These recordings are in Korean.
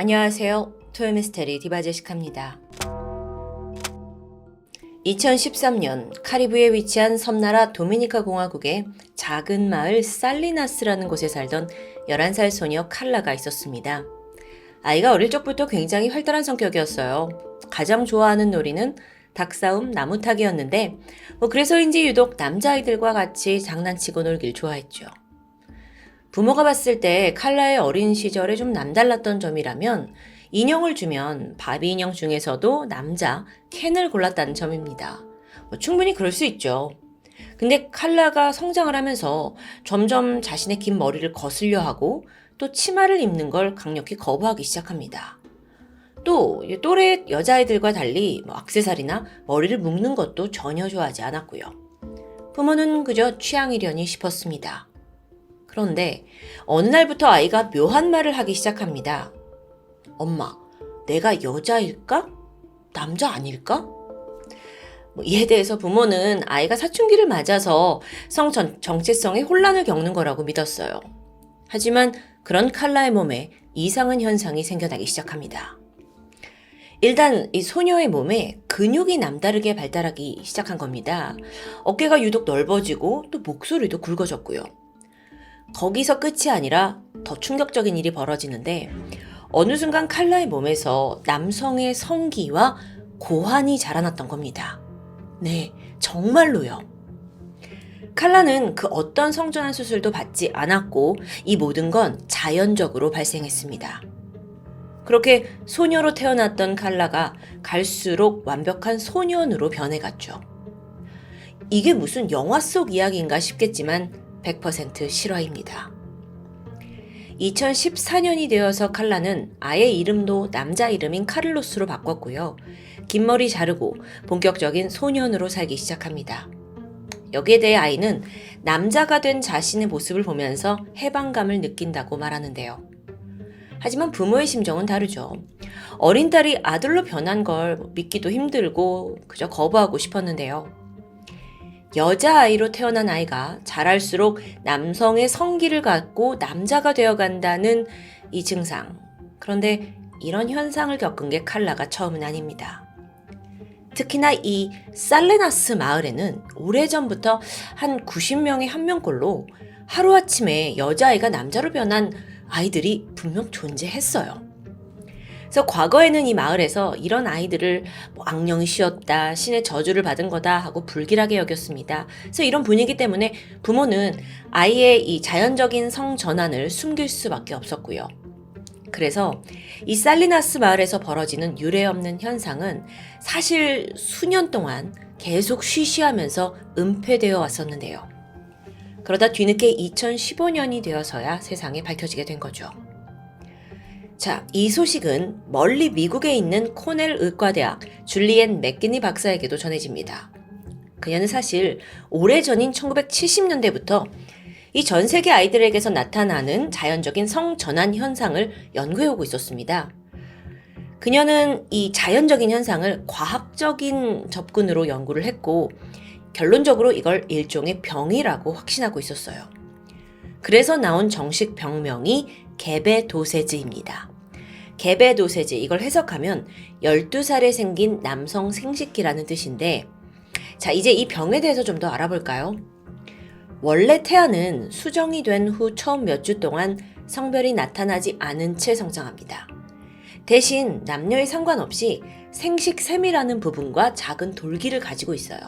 안녕하세요. 토요미스테리 디바제시카입니다. 2013년 카리브에 위치한 섬나라 도미니카 공화국의 작은 마을 살리나스라는 곳에 살던 11살 소녀 칼라가 있었습니다. 아이가 어릴 적부터 굉장히 활달한 성격이었어요. 가장 좋아하는 놀이는 닭싸움, 나무타기였는데 뭐 그래서인지 유독 남자아이들과 같이 장난치고 놀길 좋아했죠. 부모가 봤을 때 칼라의 어린 시절에 좀 남달랐던 점이라면 인형을 주면 바비 인형 중에서도 남자 켄을 골랐다는 점입니다. 뭐 충분히 그럴 수 있죠. 근데 칼라가 성장을 하면서 점점 자신의 긴 머리를 거슬려 하고 또 치마를 입는 걸 강력히 거부하기 시작합니다. 또 또래 여자아이들과 달리 뭐 악세사리나 머리를 묶는 것도 전혀 좋아하지 않았고요. 부모는 그저 취향이려니 싶었습니다. 그런데 어느 날부터 아이가 묘한 말을 하기 시작합니다. 엄마, 내가 여자일까? 남자 아닐까? 뭐 이에 대해서 부모는 아이가 사춘기를 맞아서 성 전- 정체성의 혼란을 겪는 거라고 믿었어요. 하지만 그런 칼라의 몸에 이상한 현상이 생겨나기 시작합니다. 일단 이 소녀의 몸에 근육이 남다르게 발달하기 시작한 겁니다. 어깨가 유독 넓어지고 또 목소리도 굵어졌고요. 거기서 끝이 아니라 더 충격적인 일이 벌어지는데 어느 순간 칼라의 몸에서 남성의 성기와 고환이 자라났던 겁니다. 네, 정말로요. 칼라는 그 어떤 성전환 수술도 받지 않았고 이 모든 건 자연적으로 발생했습니다. 그렇게 소녀로 태어났던 칼라가 갈수록 완벽한 소년으로 변해갔죠. 이게 무슨 영화 속 이야기인가 싶겠지만 100% 실화입니다. 2014년이 되어서 칼라는 아예 이름도 남자 이름인 카를로스로 바꿨고요. 긴 머리 자르고 본격적인 소년으로 살기 시작합니다. 여기에 대해 아이는 남자가 된 자신의 모습을 보면서 해방감을 느낀다고 말하는데요. 하지만 부모의 심정은 다르죠. 어린 딸이 아들로 변한 걸 믿기도 힘들고 그저 거부하고 싶었는데요. 여자아이로 태어난 아이가 자랄수록 남성의 성기를 갖고 남자가 되어 간다는 이 증상. 그런데 이런 현상을 겪은 게 칼라가 처음은 아닙니다. 특히나 이 살레나스 마을에는 오래전부터 한 90명의 한 명꼴로 하루아침에 여자아이가 남자로 변한 아이들이 분명 존재했어요. 그래서 과거에는 이 마을에서 이런 아이들을 뭐 악령이 씌었다, 신의 저주를 받은 거다 하고 불길하게 여겼습니다. 그래서 이런 분위기 때문에 부모는 아이의 이 자연적인 성 전환을 숨길 수밖에 없었고요. 그래서 이 살리나스 마을에서 벌어지는 유례 없는 현상은 사실 수년 동안 계속 쉬쉬하면서 은폐되어 왔었는데요. 그러다 뒤늦게 2015년이 되어서야 세상에 밝혀지게 된 거죠. 자, 이 소식은 멀리 미국에 있는 코넬 의과대학 줄리엔 맥기니 박사에게도 전해집니다. 그녀는 사실 오래전인 1970년대부터 이 전 세계 아이들에게서 나타나는 자연적인 성전환 현상을 연구해오고 있었습니다. 그녀는 이 자연적인 현상을 과학적인 접근으로 연구를 했고, 결론적으로 이걸 일종의 병이라고 확신하고 있었어요. 그래서 나온 정식 병명이 개베도세즈입니다. 개베도세즈, 이걸 해석하면 12살에 생긴 남성 생식기라는 뜻인데, 자, 이제 이 병에 대해서 좀 더 알아볼까요? 원래 태아는 수정이 된 후 처음 몇 주 동안 성별이 나타나지 않은 채 성장합니다. 대신 남녀에 상관없이 생식샘이라는 부분과 작은 돌기를 가지고 있어요.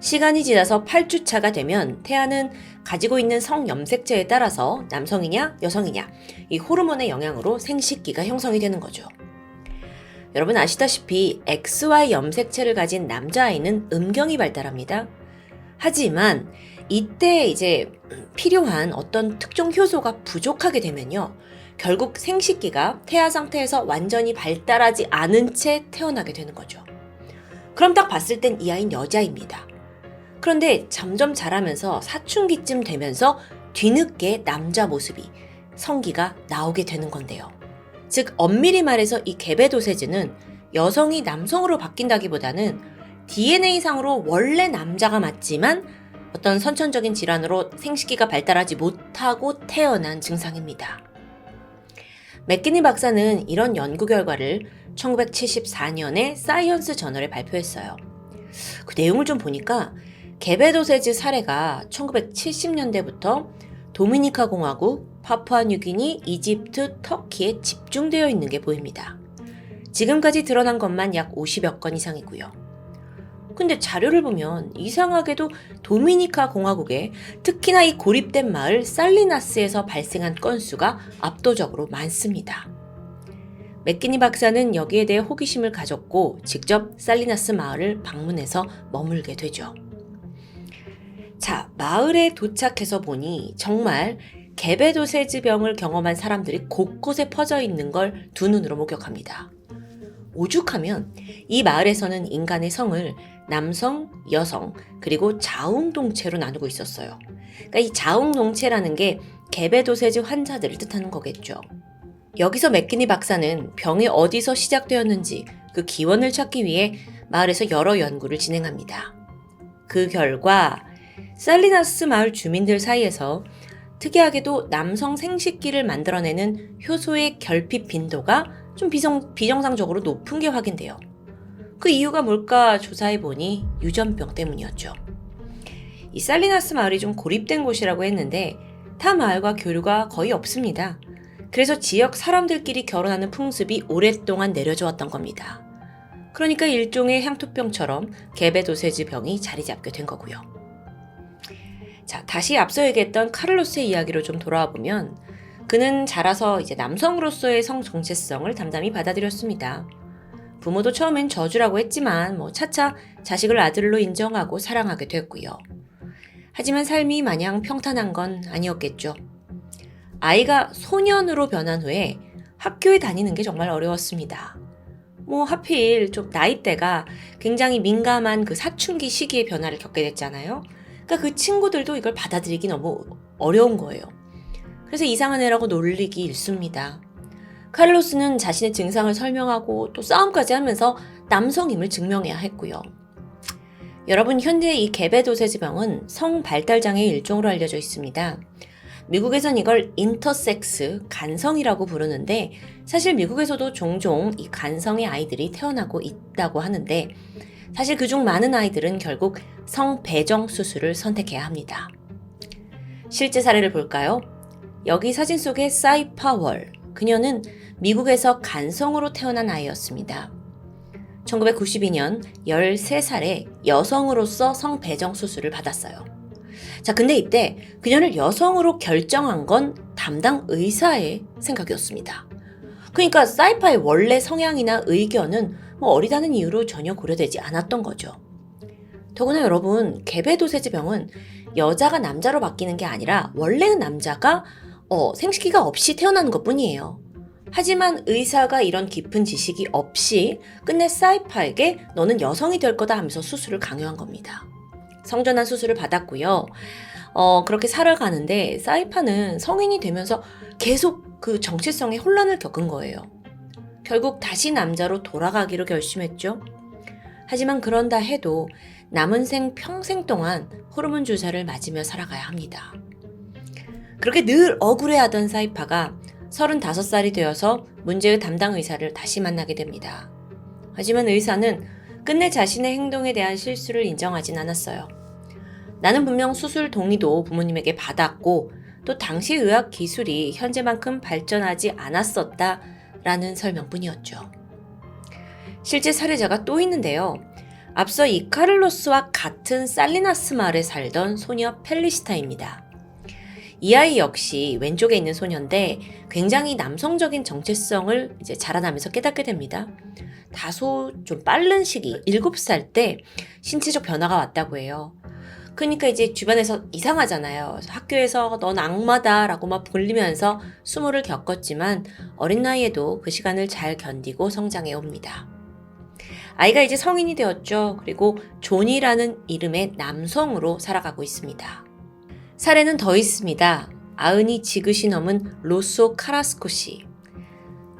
시간이 지나서 8주차가 되면 태아는 가지고 있는 성염색체에 따라서 남성이냐 여성이냐 이 호르몬의 영향으로 생식기가 형성이 되는 거죠. 여러분 아시다시피 XY 염색체를 가진 남자아이는 음경이 발달합니다. 하지만 이때 이제 필요한 어떤 특정 효소가 부족하게 되면요. 결국 생식기가 태아 상태에서 완전히 발달하지 않은 채 태어나게 되는 거죠. 그럼 딱 봤을 땐 이 아이는 여자입니다. 그런데 점점 자라면서 사춘기쯤 되면서 뒤늦게 남자 모습이 성기가 나오게 되는 건데요. 즉 엄밀히 말해서 이 개베도세즈는 여성이 남성으로 바뀐다기보다는 DNA상으로 원래 남자가 맞지만 어떤 선천적인 질환으로 생식기가 발달하지 못하고 태어난 증상입니다. 맥기니 박사는 이런 연구 결과를 1974년에 사이언스 저널에 발표했어요. 그 내용을 좀 보니까 개베도세즈 사례가 1970년대부터 도미니카 공화국, 파푸아뉴기니, 이집트, 터키에 집중되어 있는 게 보입니다. 지금까지 드러난 것만 약 50여 건 이상이고요. 근데 자료를 보면 이상하게도 도미니카 공화국에 특히나 이 고립된 마을 살리나스에서 발생한 건수가 압도적으로 많습니다. 맥기니 박사는 여기에 대해 호기심을 가졌고 직접 살리나스 마을을 방문해서 머물게 되죠. 자, 마을에 도착해서 보니 정말 개베도세즈병을 경험한 사람들이 곳곳에 퍼져 있는 걸 두 눈으로 목격합니다. 오죽하면 이 마을에서는 인간의 성을 남성, 여성, 그리고 자웅동체로 나누고 있었어요. 그러니까 이 자웅동체라는 게 개베도세즈 환자들을 뜻하는 거겠죠. 여기서 맥키니 박사는 병이 어디서 시작되었는지 그 기원을 찾기 위해 마을에서 여러 연구를 진행합니다. 그 결과 살리나스 마을 주민들 사이에서 특이하게도 남성 생식기를 만들어내는 효소의 결핍 빈도가 좀 비정, 비정상적으로 높은 게 확인돼요. 그 이유가 뭘까 조사해 보니 유전병 때문이었죠. 이 살리나스 마을이 좀 고립된 곳이라고 했는데 타 마을과 교류가 거의 없습니다. 그래서 지역 사람들끼리 결혼하는 풍습이 오랫동안 내려져 왔던 겁니다. 그러니까 일종의 향토병처럼 개베도세즈 병이 자리 잡게 된 거고요. 자, 다시 앞서 얘기했던 카를로스의 이야기로 좀 돌아와 보면 그는 자라서 이제 남성으로서의 성 정체성을 담담히 받아들였습니다. 부모도 처음엔 저주라고 했지만 뭐 차차 자식을 아들로 인정하고 사랑하게 됐고요. 하지만 삶이 마냥 평탄한 건 아니었겠죠. 아이가 소년으로 변한 후에 학교에 다니는 게 정말 어려웠습니다. 뭐 하필 좀 나이대가 굉장히 민감한 그 사춘기 시기의 변화를 겪게 됐잖아요. 그러니까 그 친구들도 이걸 받아들이기 너무 어려운 거예요. 그래서 이상한 애라고 놀리기 일쑤입니다. 카를로스는 자신의 증상을 설명하고 또 싸움까지 하면서 남성임을 증명해야 했고요. 여러분 현재 이 개베도세즈병은 성 발달 장애의 일종으로 알려져 있습니다. 미국에선 이걸 인터섹스 간성이라고 부르는데 사실 미국에서도 종종 이 간성의 아이들이 태어나고 있다고 하는데 사실 그중 많은 아이들은 결국 성배정 수술을 선택해야 합니다. 실제 사례를 볼까요? 여기 사진 속의 사이 파월 그녀는 미국에서 간성으로 태어난 아이였습니다. 1992년 13살에 여성으로서 성배정 수술을 받았어요. 자, 근데 이때 그녀를 여성으로 결정한 건 담당 의사의 생각이었습니다. 그러니까 사이파의 원래 성향이나 의견은 뭐 어리다는 이유로 전혀 고려되지 않았던 거죠. 더구나 여러분, 개베도세즈병은 여자가 남자로 바뀌는 게 아니라 원래는 남자가 어, 생식기가 없이 태어나는 것 뿐이에요. 하지만 의사가 이런 깊은 지식이 없이 끝내 사이파에게 너는 여성이 될 거다 하면서 수술을 강요한 겁니다. 성전환 수술을 받았고요. 어, 그렇게 살아가는데 사이파는 성인이 되면서 계속 그 정체성에 혼란을 겪은 거예요. 결국 다시 남자로 돌아가기로 결심했죠. 하지만 그런다 해도 남은 생 평생 동안 호르몬 주사를 맞으며 살아가야 합니다. 그렇게 늘 억울해하던 사이파가 35살이 되어서 문제의 담당 의사를 다시 만나게 됩니다. 하지만 의사는 끝내 자신의 행동에 대한 실수를 인정하진 않았어요. 나는 분명 수술 동의도 부모님에게 받았고 또 당시 의학 기술이 현재만큼 발전하지 않았었다 라는 설명뿐이었죠. 실제 사례자가 또 있는데요. 앞서 이 카를로스와 같은 살리나스 마을에 살던 소녀 펠리시타입니다. 이 아이 역시 왼쪽에 있는 소녀인데 굉장히 남성적인 정체성을 이제 자라나면서 깨닫게 됩니다. 다소 좀 빠른 시기, 7살 때 신체적 변화가 왔다고 해요. 그러니까 이제 주변에서 이상하잖아요. 학교에서 넌 악마다라고 막 불리면서 수모를 겪었지만 어린 나이에도 그 시간을 잘 견디고 성장해 옵니다. 아이가 이제 성인이 되었죠. 그리고 존이라는 이름의 남성으로 살아가고 있습니다. 사례는 더 있습니다. 아흔이 지그시 넘은 로소 카라스코 씨.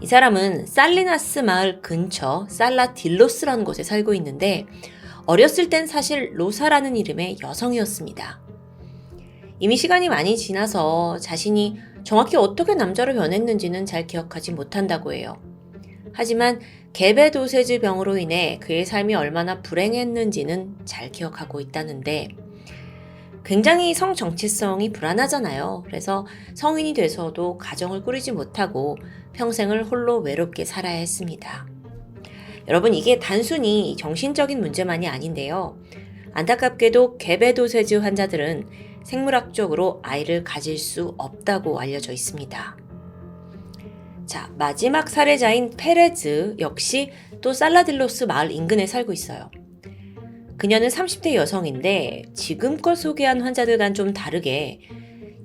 이 사람은 살리나스 마을 근처 살라딜로스라는 곳에 살고 있는데 어렸을 땐 사실 로사라는 이름의 여성이었습니다. 이미 시간이 많이 지나서 자신이 정확히 어떻게 남자로 변했는지는 잘 기억하지 못한다고 해요. 하지만 개베도세즈 병으로 인해 그의 삶이 얼마나 불행했는지는 잘 기억하고 있다는데 굉장히 성 정체성이 불안하잖아요. 그래서 성인이 돼서도 가정을 꾸리지 못하고 평생을 홀로 외롭게 살아야 했습니다. 여러분, 이게 단순히 정신적인 문제만이 아닌데요. 안타깝게도 개베도세즈 환자들은 생물학적으로 아이를 가질 수 없다고 알려져 있습니다. 자, 마지막 사례자인 페레즈 역시 또 살라딜로스 마을 인근에 살고 있어요. 그녀는 30대 여성인데 지금껏 소개한 환자들과는 좀 다르게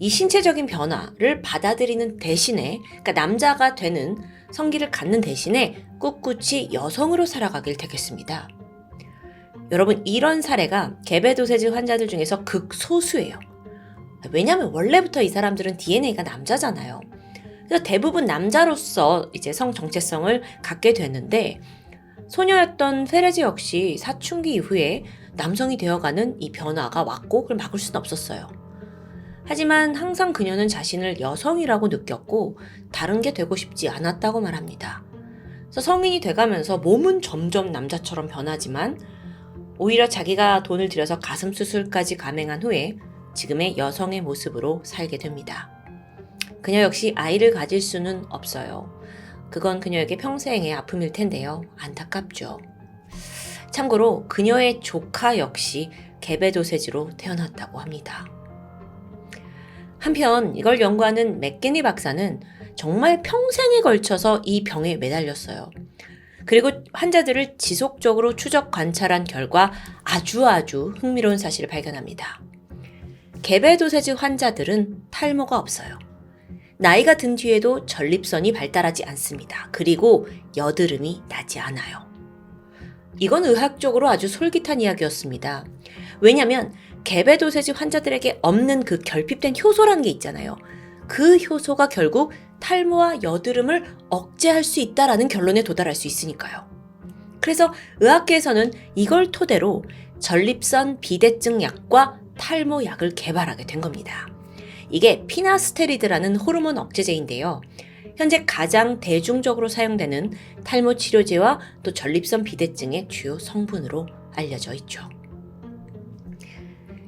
이 신체적인 변화를 받아들이는 대신에, 그러니까 남자가 되는 성기를 갖는 대신에 꿋꿋이 여성으로 살아가길 택했습니다. 여러분, 이런 사례가 개베도세즈 환자들 중에서 극소수예요. 왜냐하면 원래부터 이 사람들은 DNA가 남자잖아요. 그래서 대부분 남자로서 이제 성 정체성을 갖게 되는데 소녀였던 페레즈 역시 사춘기 이후에 남성이 되어가는 이 변화가 왔고 그걸 막을 수는 없었어요. 하지만 항상 그녀는 자신을 여성이라고 느꼈고 다른 게 되고 싶지 않았다고 말합니다. 그래서 성인이 돼가면서 몸은 점점 남자처럼 변하지만 오히려 자기가 돈을 들여서 가슴 수술까지 감행한 후에 지금의 여성의 모습으로 살게 됩니다. 그녀 역시 아이를 가질 수는 없어요. 그건 그녀에게 평생의 아픔일 텐데요. 안타깝죠. 참고로 그녀의 조카 역시 개베도세즈로 태어났다고 합니다. 한편 이걸 연구하는 맥기니 박사는 정말 평생에 걸쳐서 이 병에 매달렸어요. 그리고 환자들을 지속적으로 추적 관찰한 결과 아주 아주 흥미로운 사실을 발견합니다. 개베도세즈 환자들은 탈모가 없어요. 나이가 든 뒤에도 전립선이 발달하지 않습니다. 그리고 여드름이 나지 않아요. 이건 의학적으로 아주 솔깃한 이야기였습니다. 왜냐하면 개베도세즈 환자들에게 없는 그 결핍된 효소라는 게 있잖아요. 그 효소가 결국 탈모와 여드름을 억제할 수 있다라는 결론에 도달할 수 있으니까요. 그래서 의학계에서는 이걸 토대로 전립선 비대증 약과 탈모 약을 개발하게 된 겁니다. 이게 피나스테리드라는 호르몬 억제제인데요. 현재 가장 대중적으로 사용되는 탈모 치료제와 또 전립선 비대증의 주요 성분으로 알려져 있죠.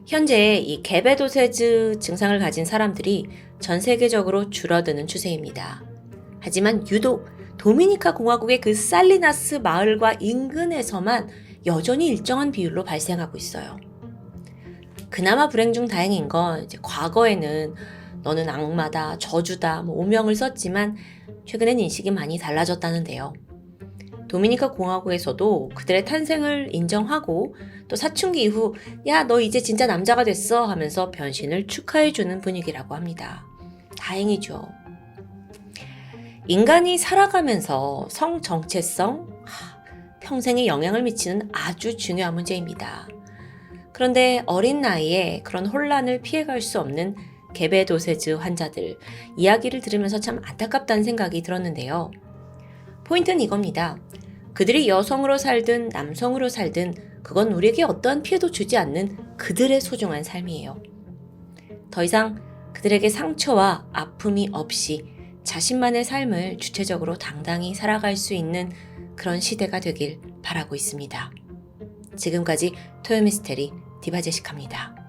현재 이 개베도세즈 증상을 가진 사람들이 전 세계적으로 줄어드는 추세입니다. 하지만 유독 도미니카 공화국의 그 살리나스 마을과 인근에서만 여전히 일정한 비율로 발생하고 있어요. 그나마 불행 중 다행인 건 이제 과거에는 너는 악마다, 저주다, 뭐 오명을 썼지만 최근엔 인식이 많이 달라졌다는데요. 도미니카 공화국에서도 그들의 탄생을 인정하고 또 사춘기 이후 야, 너 이제 진짜 남자가 됐어 하면서 변신을 축하해주는 분위기라고 합니다. 다행이죠. 인간이 살아가면서 성 정체성, 평생에 영향을 미치는 아주 중요한 문제입니다. 그런데 어린 나이에 그런 혼란을 피해갈 수 없는 개베도세즈 환자들 이야기를 들으면서 참 안타깝다는 생각이 들었는데요. 포인트는 이겁니다. 그들이 여성으로 살든 남성으로 살든 그건 우리에게 어떠한 피해도 주지 않는 그들의 소중한 삶이에요. 더 이상 그들에게 상처와 아픔이 없이 자신만의 삶을 주체적으로 당당히 살아갈 수 있는 그런 시대가 되길 바라고 있습니다. 지금까지 토요미스테리 디바제식합니다.